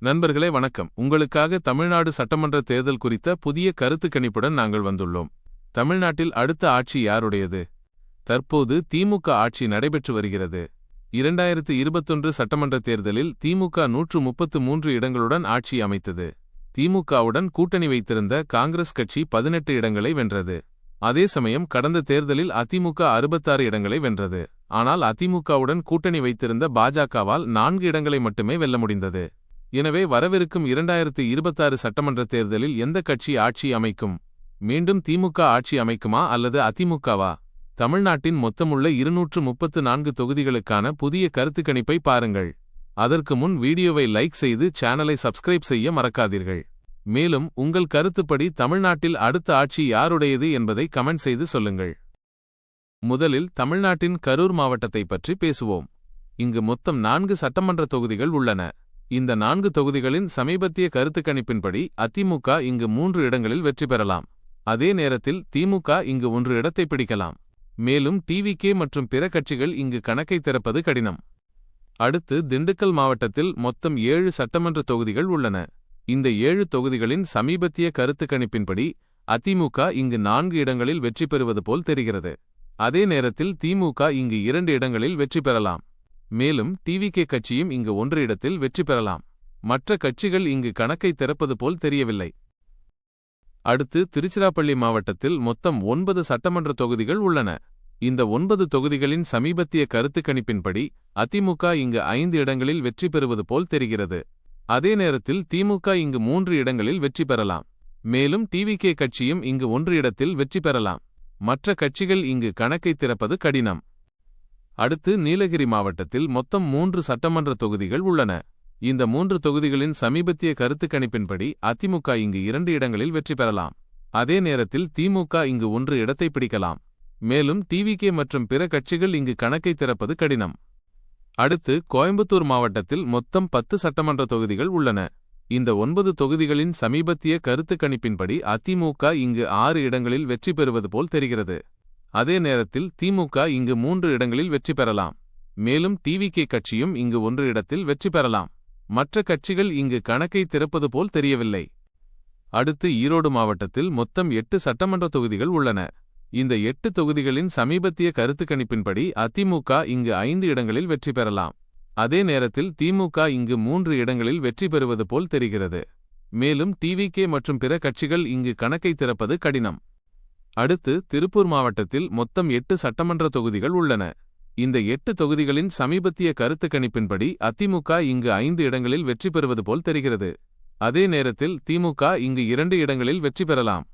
நண்பர்களே வணக்கம். உங்களுக்காக தமிழ்நாடு சட்டமன்ற தேர்தல் குறித்த புதிய கருத்து கணிப்புடன் நாங்கள் வந்துள்ளோம். தமிழ்நாட்டில் அடுத்த ஆட்சி யாருடையது? தற்போது திமுக ஆட்சி நடைபெற்று வருகிறது. இரண்டாயிரத்து இருபத்தொன்று சட்டமன்ற தேர்தலில் திமுக நூற்று முப்பத்து மூன்று இடங்களுடன் ஆட்சி அமைத்தது. திமுகவுடன் கூட்டணி வைத்திருந்த காங்கிரஸ் கட்சி பதினெட்டு இடங்களை வென்றது. அதே சமயம் கடந்த தேர்தலில் அதிமுக அறுபத்தாறு இடங்களை வென்றது. ஆனால் அதிமுகவுடன் கூட்டணி வைத்திருந்த பாஜகவால் நான்கு இடங்களை மட்டுமே வெல்ல முடிந்தது. எனவே வரவிருக்கும் இரண்டாயிரத்து இருபத்தாறு சட்டமன்ற தேர்தலில் எந்த கட்சி ஆட்சி அமைக்கும்? மீண்டும் திமுக ஆட்சி அமைக்குமா அல்லது அதிமுகவா? தமிழ்நாட்டின் மொத்தமுள்ள இருநூற்று முப்பத்து நான்கு தொகுதிகளுக்கான புதிய கருத்து கணிப்பை பாருங்கள். அதற்கு முன் வீடியோவை லைக் செய்து சேனலை சப்ஸ்கிரைப் செய்ய மறக்காதீர்கள். மேலும் உங்கள் கருத்துப்படி தமிழ்நாட்டில் அடுத்த ஆட்சி யாருடையது என்பதை கமெண்ட் செய்து சொல்லுங்கள். முதலில் தமிழ்நாட்டின் கரூர் மாவட்டத்தை பற்றி பேசுவோம். இங்கு மொத்தம் நான்கு சட்டமன்ற தொகுதிகள் உள்ளன. இந்த நான்கு தொகுதிகளின் சமீபத்திய கருத்துக்கணிப்பின்படி அதிமுக இங்கு மூன்று இடங்களில் வெற்றி பெறலாம். அதே நேரத்தில் திமுக இங்கு ஒன்று இடத்தை பிடிக்கலாம். மேலும் டிவிகே மற்றும் பிற கட்சிகள் இங்கு கணக்கை திறப்பது கடினம். அடுத்து திண்டுக்கல் மாவட்டத்தில் மொத்தம் ஏழு சட்டமன்ற தொகுதிகள் உள்ளன. இந்த ஏழு தொகுதிகளின் சமீபத்திய கருத்து கணிப்பின்படி அதிமுக இங்கு நான்கு இடங்களில் வெற்றி பெறுவது போல் தெரிகிறது. அதே நேரத்தில் திமுக இங்கு இரண்டு இடங்களில் வெற்றி பெறலாம். மேலும் டிவிகே கட்சியும் இங்கு ஒன்று இடத்தில் வெற்றி பெறலாம். மற்ற கட்சிகள் இங்கு கணக்கை திறப்பது போல் தெரியவில்லை. அடுத்து திருச்சிராப்பள்ளி மாவட்டத்தில் மொத்தம் ஒன்பது சட்டமன்ற தொகுதிகள் உள்ளன. இந்த ஒன்பது தொகுதிகளின் சமீபத்திய கருத்து கணிப்பின்படி அதிமுக இங்கு ஐந்து இடங்களில் வெற்றி பெறுவது போல் தெரிகிறது. அதே நேரத்தில் திமுக இங்கு மூன்று இடங்களில் வெற்றி பெறலாம். மேலும் டிவிகே கட்சியும் இங்கு ஒன்று இடத்தில் வெற்றி பெறலாம். மற்ற கட்சிகள் இங்கு கணக்கை திறப்பது கடினம். அடுத்து நீலகிரி மாவட்டத்தில் மொத்தம் மூன்று சட்டமன்ற தொகுதிகள் உள்ளன. இந்த மூன்று தொகுதிகளின் சமீபத்திய கருத்து கணிப்பின்படி அதிமுக இங்கு இரண்டு இடங்களில் வெற்றி பெறலாம். அதே நேரத்தில் திமுக இங்கு ஒன்று இடத்தை பிடிக்கலாம். மேலும் டிவிகே மற்றும் பிற கட்சிகள் இங்கு கணக்கை திறப்பது கடினம். அடுத்து கோயம்புத்தூர் மாவட்டத்தில் மொத்தம் பத்து சட்டமன்ற தொகுதிகள் உள்ளன. இந்த ஒன்பது தொகுதிகளின் சமீபத்திய கருத்து கணிப்பின்படி அதிமுக இங்கு ஆறு இடங்களில் வெற்றி பெறுவது போல் தெரிகிறது. அதே நேரத்தில் திமுக இங்கு மூன்று இடங்களில் வெற்றி பெறலாம். மேலும் டிவிகே கட்சியும் இங்கு ஒன்று இடத்தில் வெற்றி பெறலாம். மற்ற கட்சிகள் இங்கு கணக்கை திறப்பது போல் தெரியவில்லை. அடுத்து ஈரோடு மாவட்டத்தில் மொத்தம் எட்டு சட்டமன்ற தொகுதிகள் உள்ளன. இந்த எட்டு தொகுதிகளின் சமீபத்திய கருத்து கணிப்பின்படி அதிமுக இங்கு ஐந்து இடங்களில் வெற்றி பெறலாம். அதே நேரத்தில் திமுக இங்கு மூன்று இடங்களில் வெற்றி பெறுவது போல் தெரிகிறது. மேலும் டிவிகே மற்றும் பிற கட்சிகள் இங்கு கணக்கை திறப்பது கடினம். அடுத்து திருப்பூர் மாவட்டத்தில் மொத்தம் எட்டு சட்டமன்ற தொகுதிகள் உள்ளன. இந்த எட்டு தொகுதிகளின் சமீபத்திய கருத்து கணிப்பின்படி அதிமுக இங்கு ஐந்து இடங்களில் வெற்றி பெறுவது போல் தெரிகிறது. அதே நேரத்தில் திமுக இங்கு இரண்டு இடங்களில் வெற்றி பெறலாம்.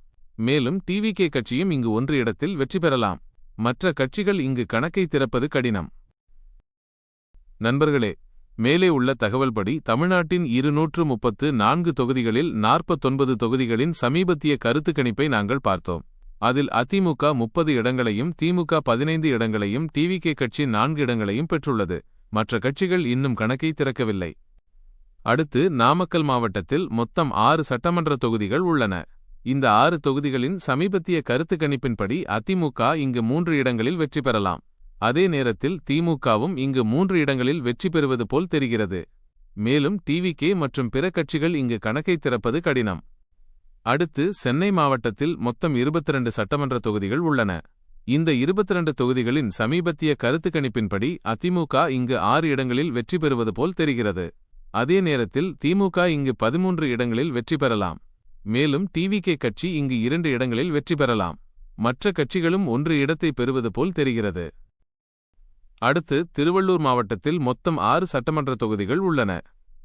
மேலும் டிவிகே கட்சியும் இங்கு ஒன்று இடத்தில் வெற்றி பெறலாம். மற்ற கட்சிகள் இங்கு கணக்கை திறப்பது கடினம். நண்பர்களே மேலே உள்ள தகவல்படி தமிழ்நாட்டின் இருநூற்று முப்பத்து நான்கு தொகுதிகளில் நாற்பத்தொன்பது தொகுதிகளின் சமீபத்திய கருத்து கணிப்பை நாங்கள் பார்த்தோம். அதில் அதிமுக முப்பது இடங்களையும் திமுக பதினைந்து இடங்களையும் டிவிகே கட்சி நான்கு இடங்களையும் பெற்றுள்ளது. மற்ற கட்சிகள் இன்னும் கணக்கை திறக்கவில்லை. அடுத்து நாமக்கல் மாவட்டத்தில் மொத்தம் ஆறு சட்டமன்ற தொகுதிகள் உள்ளன. இந்த ஆறு தொகுதிகளின் சமீபத்திய கருத்து கணிப்பின்படி அதிமுக இங்கு மூன்று இடங்களில் வெற்றி பெறலாம். அதே நேரத்தில் திமுகவும் இங்கு மூன்று இடங்களில் வெற்றி பெறுவது போல் தெரிகிறது. மேலும் டிவிகே மற்றும் பிற கட்சிகள் இங்கு கணக்கை திறப்பது கடினம். அடுத்து சென்னை மாவட்டத்தில் மொத்தம் இருபத்திரண்டு சட்டமன்ற தொகுதிகள் உள்ளன. இந்த இருபத்திரண்டு தொகுதிகளின் சமீபத்திய கருத்து கணிப்பின்படி அதிமுக இங்கு ஆறு இடங்களில் வெற்றி பெறுவது போல் தெரிகிறது. அதே நேரத்தில் திமுக இங்கு பதிமூன்று இடங்களில் வெற்றி பெறலாம். மேலும் டிவிகே கட்சி இங்கு இரண்டு இடங்களில் வெற்றி பெறலாம். மற்ற கட்சிகளும் ஒன்று இடத்தை பெறுவது போல் தெரிகிறது. அடுத்து திருவள்ளூர் மாவட்டத்தில் மொத்தம் ஆறு சட்டமன்ற தொகுதிகள் உள்ளன.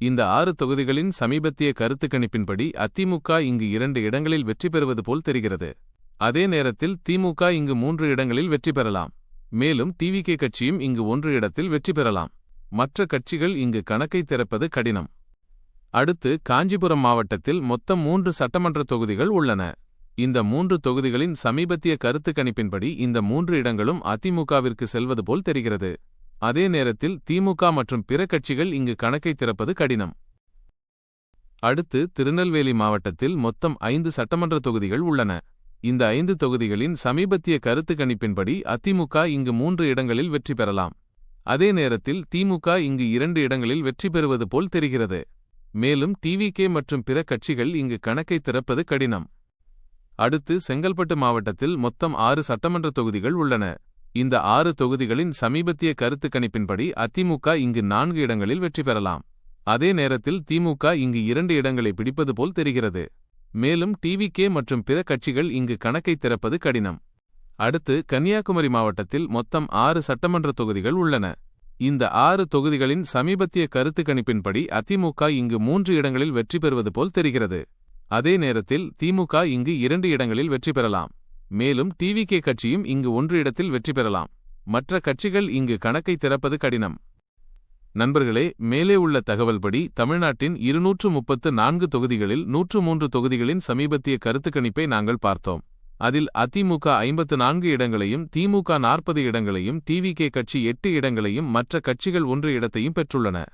இந்த ஆறு தொகுதிகளின் சமீபத்திய கருத்து கணிப்பின்படி அதிமுக இங்கு இரண்டு இடங்களில் வெற்றி பெறுவது போல் தெரிகிறது. அதே நேரத்தில் திமுக இங்கு மூன்று இடங்களில் வெற்றி பெறலாம். மேலும் டிவிகே கட்சியும் இங்கு ஒன்று இடத்தில் வெற்றி பெறலாம். மற்ற கட்சிகள் இங்கு கணக்கை திறப்பது கடினம். அடுத்து காஞ்சிபுரம் மாவட்டத்தில் மொத்தம் மூன்று சட்டமன்ற தொகுதிகள் உள்ளன. இந்த மூன்று தொகுதிகளின் சமீபத்திய கருத்து கணிப்பின்படி இந்த மூன்று இடங்களும் அதிமுகவிற்கு செல்வது போல் தெரிகிறது. அதே நேரத்தில் திமுக மற்றும் பிற கட்சிகள் இங்கு கணக்கை திறப்பது கடினம். அடுத்து திருநெல்வேலி மாவட்டத்தில் மொத்தம் ஐந்து சட்டமன்ற தொகுதிகள் உள்ளன. இந்த ஐந்து தொகுதிகளின் சமீபத்திய கருத்து கணிப்பின்படி அதிமுக இங்கு மூன்று இடங்களில் வெற்றி பெறலாம். அதே நேரத்தில் திமுக இங்கு இரண்டு இடங்களில் வெற்றி பெறுவது போல் தெரிகிறது. மேலும் டிவிகே மற்றும் பிற கட்சிகள் இங்கு கணக்கை திறப்பது கடினம். அடுத்து செங்கல்பட்டு மாவட்டத்தில் மொத்தம் ஆறு சட்டமன்ற தொகுதிகள் உள்ளன. இந்த ஆறு தொகுதிகளின் சமீபத்திய கருத்து கணிப்பின்படி அதிமுக இங்கு நான்கு இடங்களில் வெற்றி பெறலாம். அதே நேரத்தில் திமுக இங்கு இரண்டு இடங்களை பிடிப்பது போல் தெரிகிறது. மேலும் டிவிகே மற்றும் பிற கட்சிகள் இங்கு கணக்கை திறப்பது கடினம். அடுத்து கன்னியாகுமரி மாவட்டத்தில் மொத்தம் ஆறு சட்டமன்ற தொகுதிகள் உள்ளன. இந்த ஆறு தொகுதிகளின் சமீபத்திய கருத்து கணிப்பின்படி அதிமுக இங்கு மூன்று இடங்களில் வெற்றி பெறுவது போல் தெரிகிறது. அதே நேரத்தில் திமுக இங்கு இரண்டு இடங்களில் வெற்றி பெறலாம். மேலும் டிவிகே கட்சியும் இங்கு ஒன்று இடத்தில் வெற்றி பெறலாம். மற்ற கட்சிகள் இங்கு கணக்கை திறப்பது கடினம். நண்பர்களே மேலே உள்ள தகவல்படி தமிழ்நாட்டின் இருநூற்று முப்பத்து நான்கு தொகுதிகளில் நூற்று மூன்று தொகுதிகளின் சமீபத்திய கருத்து கணிப்பை நாங்கள் பார்த்தோம். அதில் அதிமுக ஐம்பத்து நான்கு இடங்களையும் திமுக நாற்பது இடங்களையும் டிவிகே கட்சி எட்டு இடங்களையும் மற்ற கட்சிகள் ஒன்று இடத்தையும் பெற்றுள்ளன.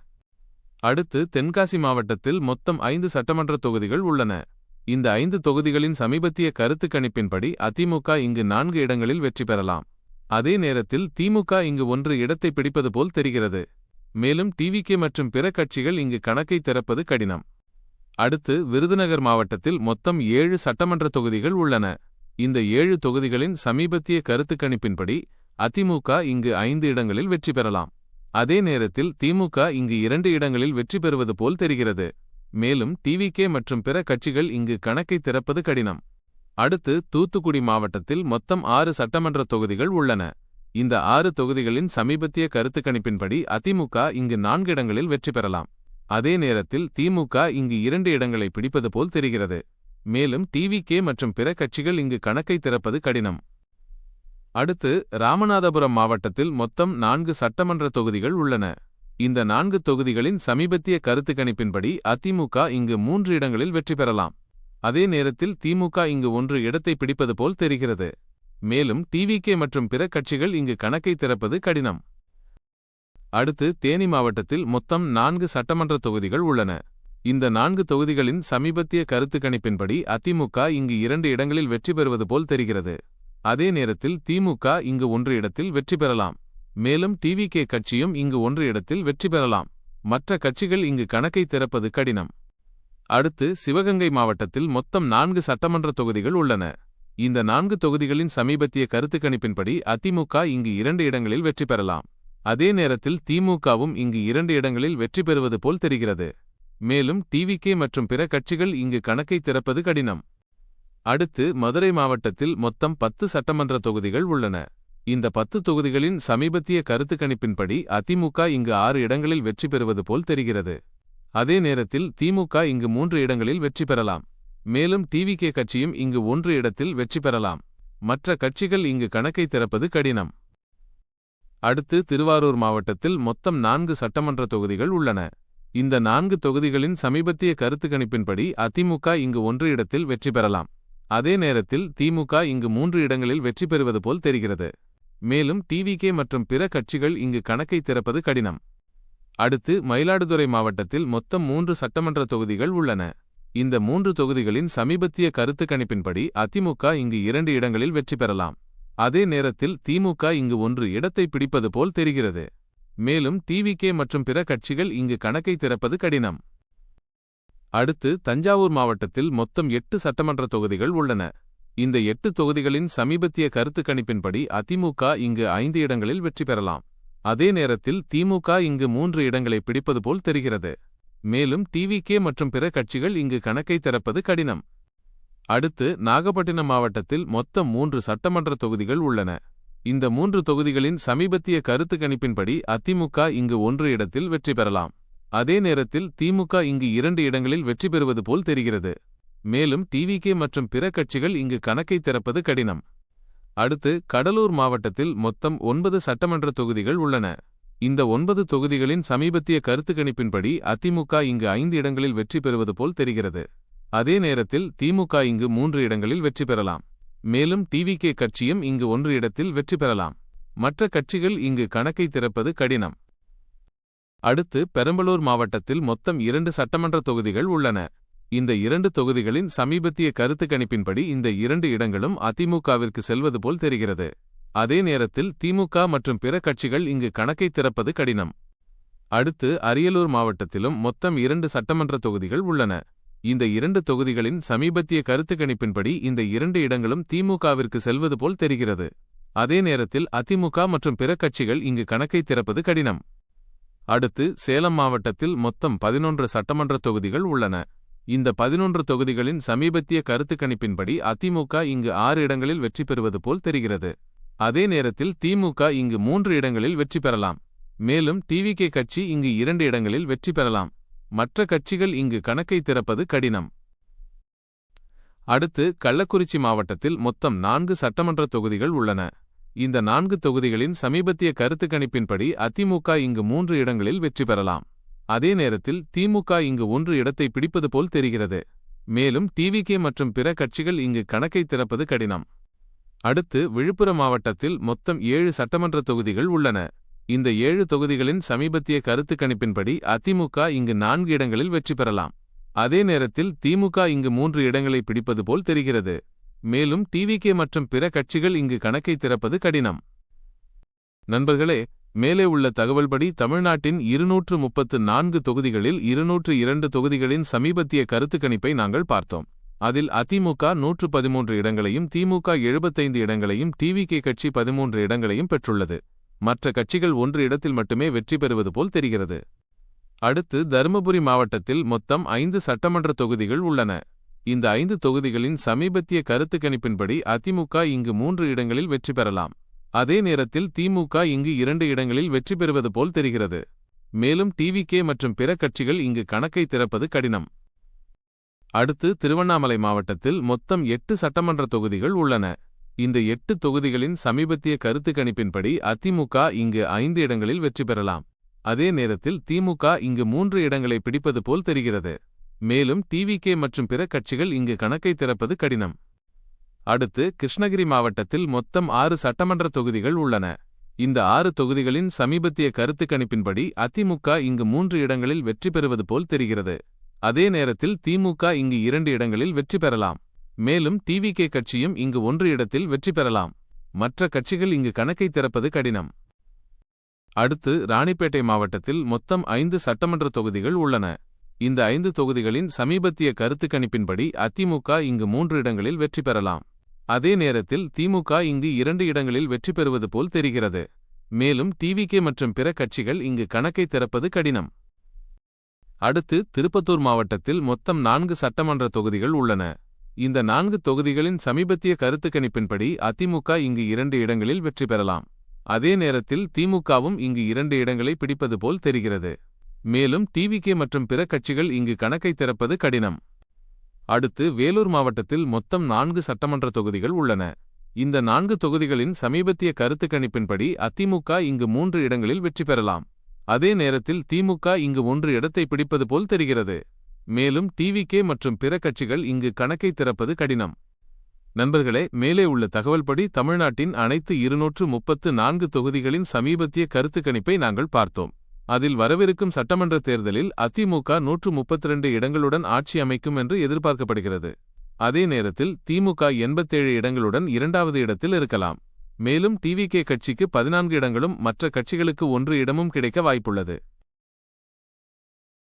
அடுத்து தென்காசி மாவட்டத்தில் மொத்தம் ஐந்து சட்டமன்ற தொகுதிகள் உள்ளன. இந்த ஐந்து தொகுதிகளின் சமீபத்திய கருத்து கணிப்பின்படி அதிமுக இங்கு நான்கு இடங்களில் வெற்றி பெறலாம். அதே நேரத்தில் திமுக இங்கு ஒன்று இடத்தை பிடிப்பது போல் தெரிகிறது. மேலும் டிவிகே மற்றும் பிற கட்சிகள் இங்கு கணக்கை திறப்பது கடினம். அடுத்து விருதுநகர் மாவட்டத்தில் மொத்தம் ஏழு சட்டமன்ற தொகுதிகள் உள்ளன. இந்த ஏழு தொகுதிகளின் சமீபத்திய கருத்து கணிப்பின்படி அதிமுக இங்கு ஐந்து இடங்களில் வெற்றி பெறலாம். அதே நேரத்தில் திமுக இங்கு இரண்டு இடங்களில் வெற்றி பெறுவது போல் தெரிகிறது. மேலும் டிவிகே மற்றும் பிற கட்சிகள் இங்கு கணக்கை திறப்பது கடினம். அடுத்து தூத்துக்குடி மாவட்டத்தில் மொத்தம் ஆறு சட்டமன்ற தொகுதிகள் உள்ளன. இந்த ஆறு தொகுதிகளின் சமீபத்திய கருத்து கணிப்பின்படி அதிமுக இங்கு நான்கு இடங்களில் வெற்றி பெறலாம். அதே நேரத்தில் திமுக இங்கு இரண்டு இடங்களை பிடிப்பது போல் தெரிகிறது. மேலும் டிவிகே மற்றும் பிற கட்சிகள் இங்கு கணக்கை திறப்பது கடினம். அடுத்து ராமநாதபுரம் மாவட்டத்தில் மொத்தம் நான்கு சட்டமன்ற தொகுதிகள் உள்ளன. இந்த நான்கு தொகுதிகளின் சமீபத்திய கருத்து கணிப்பின்படி அதிமுக இங்கு மூன்று இடங்களில் வெற்றி பெறலாம். அதே நேரத்தில் திமுக இங்கு ஒன்று இடத்தை பிடிப்பது போல் தெரிகிறது. மேலும் டிவிகே மற்றும் பிற கட்சிகள் இங்கு கணக்கை திறப்பது கடினம். அடுத்து தேனி மாவட்டத்தில் மொத்தம் நான்கு சட்டமன்ற தொகுதிகள் உள்ளன. இந்த நான்கு தொகுதிகளின் சமீபத்திய கருத்து கணிப்பின்படி அதிமுக இங்கு இரண்டு இடங்களில் வெற்றி பெறுவது போல் தெரிகிறது. அதே நேரத்தில் திமுக இங்கு ஒன்று இடத்தில் வெற்றி பெறலாம். மேலும் டிவிகே கட்சியும் இங்கு ஒன்று இடத்தில் வெற்றி பெறலாம். மற்ற கட்சிகள் இங்கு கணக்கை திறப்பது கடினம். அடுத்து சிவகங்கை மாவட்டத்தில் மொத்தம் நான்கு சட்டமன்ற தொகுதிகள் உள்ளன. இந்த நான்கு தொகுதிகளின் சமீபத்திய கருத்து கணிப்பின்படி அதிமுக இங்கு இரண்டு இடங்களில் வெற்றி பெறலாம். அதே நேரத்தில் திமுகவும் இங்கு இரண்டு இடங்களில் வெற்றி பெறுவது போல் தெரிகிறது. மேலும் டிவிகே மற்றும் பிற கட்சிகள் இங்கு கணக்கை திறப்பது கடினம். அடுத்து மதுரை மாவட்டத்தில் மொத்தம் பத்து சட்டமன்ற தொகுதிகள் உள்ளன. இந்த பத்து தொகுதிகளின் சமீபத்திய கருத்து கணிப்பின்படி அதிமுக இங்கு ஆறு இடங்களில் வெற்றி பெறுவது போல் தெரிகிறது. அதே நேரத்தில் திமுக இங்கு மூன்று இடங்களில் வெற்றி பெறலாம். மேலும் டிவிகே கட்சியும் இங்கு ஒன்று இடத்தில் வெற்றி பெறலாம். மற்ற கட்சிகள் இங்கு கணக்கை திறப்பது கடினம். அடுத்து திருவாரூர் மாவட்டத்தில் மொத்தம் நான்கு சட்டமன்ற தொகுதிகள் உள்ளன. இந்த நான்கு தொகுதிகளின் சமீபத்திய கருத்து கணிப்பின்படி அதிமுக இங்கு ஒன்று இடத்தில் வெற்றி பெறலாம். அதே நேரத்தில் திமுக இங்கு மூன்று இடங்களில் வெற்றி பெறுவது போல் தெரிகிறது. மேலும் டிவிகே மற்றும் பிற கட்சிகள் இங்கு கணக்கை திறப்பது கடினம். அடுத்து மயிலாடுதுறை மாவட்டத்தில் மொத்தம் மூன்று சட்டமன்ற தொகுதிகள் உள்ளன. இந்த மூன்று தொகுதிகளின் சமீபத்திய கருத்து கணிப்பின்படி அதிமுக இங்கு இரண்டு இடங்களில் வெற்றி பெறலாம். அதே நேரத்தில் திமுக இங்கு ஒன்று இடத்தை பிடிப்பது போல் தெரிகிறது. மேலும் டிவிகே மற்றும் பிற கட்சிகள் இங்கு கணக்கை திறப்பது கடினம். அடுத்து தஞ்சாவூர் மாவட்டத்தில் மொத்தம் எட்டு சட்டமன்ற தொகுதிகள் உள்ளன. இந்த எட்டு தொகுதிகளின் சமீபத்திய கருத்து கணிப்பின்படி அதிமுக இங்கு ஐந்து இடங்களில் வெற்றி பெறலாம். அதே நேரத்தில் திமுக இங்கு மூன்று இடங்களை பிடிப்பது போல் தெரிகிறது. மேலும் டிவிகே மற்றும் பிற கட்சிகள் இங்கு கணக்கை திறப்பது கடினம். அடுத்து நாகப்பட்டினம் மாவட்டத்தில் மொத்தம் மூன்று சட்டமன்ற தொகுதிகள் உள்ளன. இந்த மூன்று தொகுதிகளின் சமீபத்திய கருத்து கணிப்பின்படி அதிமுக இங்கு ஒன்று இடத்தில் வெற்றி பெறலாம். அதே நேரத்தில் திமுக இங்கு இரண்டு இடங்களில் வெற்றி பெறுவது போல் தெரிகிறது. மேலும் டிவிகே மற்றும் பிற கட்சிகள் இங்கு கணக்கை திறப்பது கடினம். அடுத்து கடலூர் மாவட்டத்தில் மொத்தம் ஒன்பது சட்டமன்ற தொகுதிகள் உள்ளன. இந்த ஒன்பது தொகுதிகளின் சமீபத்திய கருத்து கணிப்பின்படி அதிமுக இங்கு ஐந்து இடங்களில் வெற்றி பெறுவது போல் தெரிகிறது. அதே நேரத்தில் திமுக இங்கு மூன்று இடங்களில் வெற்றி பெறலாம். மேலும் டிவிகே கட்சியும் இங்கு ஒன்று இடத்தில் வெற்றி பெறலாம். மற்ற கட்சிகள் இங்கு கணக்கை திறப்பது கடினம். அடுத்து பெரம்பலூர் மாவட்டத்தில் மொத்தம் இரண்டு சட்டமன்ற தொகுதிகள் உள்ளன. இந்த இரண்டு தொகுதிகளின் சமீபத்திய கருத்து கணிப்பின்படி இந்த இரண்டு இடங்களும் அதிமுகவிற்கு செல்வது போல் தெரிகிறது. அதே நேரத்தில் திமுக மற்றும் பிற கட்சிகள் இங்கு கணக்கை திறப்பது கடினம். அடுத்து அரியலூர் மாவட்டத்திலும் மொத்தம் இரண்டு சட்டமன்ற தொகுதிகள் உள்ளன. இந்த இரண்டு தொகுதிகளின் சமீபத்திய கருத்து கணிப்பின்படி இந்த இரண்டு இடங்களும் திமுகவிற்கு செல்வது போல் தெரிகிறது. அதே நேரத்தில் அதிமுக மற்றும் பிற கட்சிகள் இங்கு கணக்கை திறப்பது கடினம். அடுத்து சேலம் மாவட்டத்தில் மொத்தம் பதினொன்று சட்டமன்ற தொகுதிகள் உள்ளன. இந்த பதினொன்று தொகுதிகளின் சமீபத்திய கருத்து கணிப்பின்படி அதிமுக இங்கு ஆறு இடங்களில் வெற்றி பெறுவது போல் தெரிகிறது. அதே நேரத்தில் திமுக இங்கு மூன்று இடங்களில் வெற்றி பெறலாம். மேலும் டிவிகே கட்சி இங்கு இரண்டு இடங்களில் வெற்றி பெறலாம். மற்ற கட்சிகள் இங்கு கணக்கை திறப்பது கடினம். அடுத்து கள்ளக்குறிச்சி மாவட்டத்தில் மொத்தம் நான்கு சட்டமன்ற தொகுதிகள் உள்ளன. இந்த நான்கு தொகுதிகளின் சமீபத்திய கருத்து கணிப்பின்படி அதிமுக இங்கு மூன்று இடங்களில் வெற்றி பெறலாம். அதே நேரத்தில் திமுக இங்கு ஒன்று இடத்தை பிடிப்பது போல் தெரிகிறது. மேலும் டிவிகே மற்றும் பிற கட்சிகள் இங்கு கணக்கை திறப்பது கடினம். அடுத்து விழுப்புரம் மாவட்டத்தில் மொத்தம் ஏழு சட்டமன்ற தொகுதிகள் உள்ளன. இந்த ஏழு தொகுதிகளின் சமீபத்திய கருத்து கணிப்பின்படி அதிமுக இங்கு நான்கு இடங்களில் வெற்றி பெறலாம். அதே நேரத்தில் திமுக இங்கு மூன்று இடங்களை பிடிப்பது போல் தெரிகிறது. மேலும் டிவிகே மற்றும் பிற கட்சிகள் இங்கு கணக்கை திறப்பது கடினம். நண்பர்களே மேலே உள்ள தகவல்படி தமிழ்நாட்டின் இருநூற்று முப்பத்து நான்கு தொகுதிகளில் இருநூற்று இரண்டு தொகுதிகளின் சமீபத்திய கருத்து கணிப்பை நாங்கள் பார்த்தோம். அதில் அதிமுக நூற்று பதிமூன்று இடங்களையும் திமுக எழுபத்தைந்து இடங்களையும் டிவிகே கட்சி பதிமூன்று இடங்களையும் பெற்றுள்ளது. மற்ற கட்சிகள் ஒன்று இடத்தில் மட்டுமே வெற்றி பெறுவது போல் தெரிகிறது. அடுத்து தருமபுரி மாவட்டத்தில் மொத்தம் ஐந்து சட்டமன்ற தொகுதிகள் உள்ளன. இந்த ஐந்து தொகுதிகளின் சமீபத்திய கருத்து கணிப்பின்படி அதிமுக இங்கு மூன்று இடங்களில் வெற்றி பெறலாம். அதே நேரத்தில் திமுக இங்கு இரண்டு இடங்களில் வெற்றி பெறுவது போல் தெரிகிறது. மேலும் டிவிகே மற்றும் பிற கட்சிகள் இங்கு கணக்கை திறப்பது கடினம். அடுத்து திருவண்ணாமலை மாவட்டத்தில் மொத்தம் எட்டு சட்டமன்ற தொகுதிகள் உள்ளன. இந்த எட்டு தொகுதிகளின் சமீபத்திய கருத்து கணிப்பின்படி அதிமுக இங்கு ஐந்து இடங்களில் வெற்றி பெறலாம். அதே நேரத்தில் திமுக இங்கு மூன்று இடங்களை பிடிப்பது போல் தெரிகிறது. மேலும் டிவிகே மற்றும் பிற கட்சிகள் இங்கு கணக்கை திறப்பது கடினம். அடுத்து கிருஷ்ணகிரி மாவட்டத்தில் மொத்தம் ஆறு சட்டமன்ற தொகுதிகள் உள்ளன. இந்த ஆறு தொகுதிகளின் சமீபத்திய கருத்து கணிப்பின்படி அதிமுக இங்கு மூன்று இடங்களில் வெற்றி பெறுவது போல் தெரிகிறது. அதே நேரத்தில் திமுக இங்கு இரண்டு இடங்களில் வெற்றி பெறலாம். மேலும் டிவிகே கட்சியும் இங்கு ஒன்று இடத்தில் வெற்றி பெறலாம். மற்ற கட்சிகள் இங்கு கணக்கை திறப்பது கடினம். அடுத்து ராணிப்பேட்டை மாவட்டத்தில் மொத்தம் ஐந்து சட்டமன்ற தொகுதிகள் உள்ளன. இந்த ஐந்து தொகுதிகளின் சமீபத்திய கருத்து கணிப்பின்படி அதிமுக இங்கு மூன்று இடங்களில் வெற்றி பெறலாம். அதே நேரத்தில் திமுக இங்கு இரண்டு இடங்களில் வெற்றி பெறுவது போல் தெரிகிறது. மேலும் டிவிகே மற்றும் பிற கட்சிகள் இங்கு கணக்கை திறப்பது கடினம். அடுத்து திருப்பத்தூர் மாவட்டத்தில் மொத்தம் நான்கு சட்டமன்ற தொகுதிகள் உள்ளன. இந்த நான்கு தொகுதிகளின் சமீபத்திய கருத்து கணிப்பின்படி அதிமுக இங்கு இரண்டு இடங்களில் வெற்றி பெறலாம். அதே நேரத்தில் திமுகவும் இங்கு இரண்டு இடங்களை பிடிப்பது போல் தெரிகிறது. மேலும் டிவிகே மற்றும் பிற கட்சிகள் இங்கு கணக்கை திறப்பது கடினம். அடுத்து வேலூர் மாவட்டத்தில் மொத்தம் நான்கு சட்டமன்ற தொகுதிகள் உள்ளன. இந்த நான்கு தொகுதிகளின் சமீபத்திய கருத்து கணிப்பின்படி அதிமுக இங்கு மூன்று இடங்களில் வெற்றி பெறலாம். அதே நேரத்தில் திமுக இங்கு ஒன்று இடத்தை பிடிப்பது போல் தெரிகிறது. மேலும் டிவிகே மற்றும் பிற கட்சிகள் இங்கு கணக்கை திறப்பது கடினம். நண்பர்களே மேலே உள்ள தகவல்படி தமிழ்நாட்டின் அனைத்து இருநூற்று முப்பத்து நான்கு தொகுதிகளின் சமீபத்திய கருத்து கணிப்பை நாங்கள் பார்த்தோம். அதில் வரவிருக்கும் சட்டமன்ற தேர்தலில் அதிமுக நூற்று முப்பத்திரண்டு இடங்களுடன் ஆட்சி அமைக்கும் என்று எதிர்பார்க்கப்படுகிறது. அதே நேரத்தில் திமுக எண்பத்தேழு இடங்களுடன் இரண்டாவது இடத்தில் இருக்கலாம். மேலும் டிவிகே கட்சிக்கு பதினான்கு இடங்களும் மற்ற கட்சிகளுக்கு ஒன்று இடமும் கிடைக்க வாய்ப்புள்ளது.